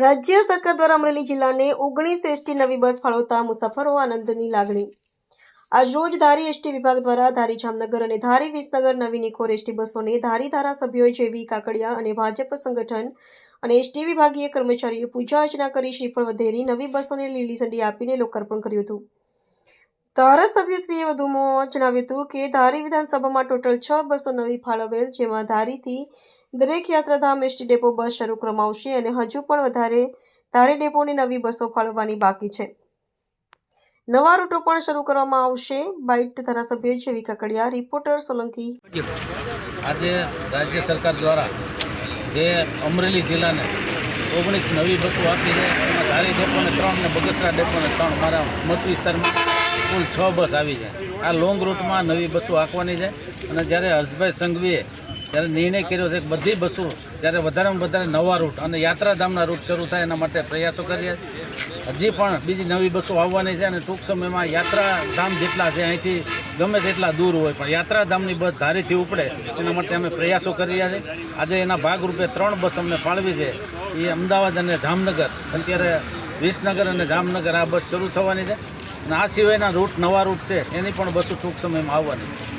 રાજ્ય સરકાર દ્વારા અમરેલી જિલ્લાને ઓગણીસ એસટી નવી બસ ફાળવતા મુસાફરો આનંદની લાગણી. આજ રોજ ધારી એસટી વિભાગ દ્વારા ધારી જામનગર અને ધારી વિસનગર નવી નિકોર એસટી બસોને ધારી ધારાસભ્યોએ જેવી કાકડિયા અને ભાજપ સંગઠન અને એસટી વિભાગીય કર્મચારીઓએ પૂજા અર્ચના કરી શ્રીફળ વધેરી નવી બસોને લીલી ઝંડી આપીને લોકાર્પણ કર્યું હતું. ધારાસભ્યશ્રીએ વધુમાં જણાવ્યું હતું કે ધારી વિધાનસભામાં ટોટલ છ બસો નવી ફાળવેલ, જેમાં ધારીથી દરેક યાત્રાધામ એસટી ડેપો બસ શરૂ કરવામાં અને હજુ પણ વધારે ધારી ડેપોની નવી બસો ફાળવવાની બાકી છે. નવા રૂટો પણ શરૂ કરવામાં આવશે. બાઇટ ધારાસભ્ય જેવી કકડિયા રિપોર્ટર સોલંકી. આજે રાજ્ય સરકાર દ્વારા જે અમરેલી જિલ્લાને ઓગણીસ નવી બસો આપી છે, એમાં ધારી ડેપોને ત્રણ ને બગસરા ડેપોને ત્રણ. મારા મત વિસ્તારમાં કુલ છ બસ આવી છે. આ લોંગ રૂટમાં નવી બસો આંકવાની છે. અને જ્યારે હર્ષભાઈ સંઘવીએ જ્યારે નિર્ણય કર્યો છે કે બધી બસો જ્યારે વધારેમાં વધારે નવા રૂટ અને યાત્રાધામના રૂટ શરૂ થાય એના માટે પ્રયાસો કરીએ. હજી પણ બીજી નવી બસો આવવાની છે અને ટૂંક સમયમાં યાત્રાધામ જેટલા છે અહીંથી ગમે તેટલા દૂર હોય, પણ યાત્રાધામની બસ ધારીથી ઉપડે એના માટે અમે પ્રયાસો કરી રહ્યા છે આજે એના ભાગરૂપે ત્રણ બસ અમને ફાળવી છે. એ અમદાવાદ અને જામનગર. અત્યારે વિસનગર અને જામનગર આ બસ શરૂ થવાની છે. અને આ સિવાયના રૂટ, નવા રૂટ છે, એની પણ બસો ટૂંક સમયમાં આવવાની છે.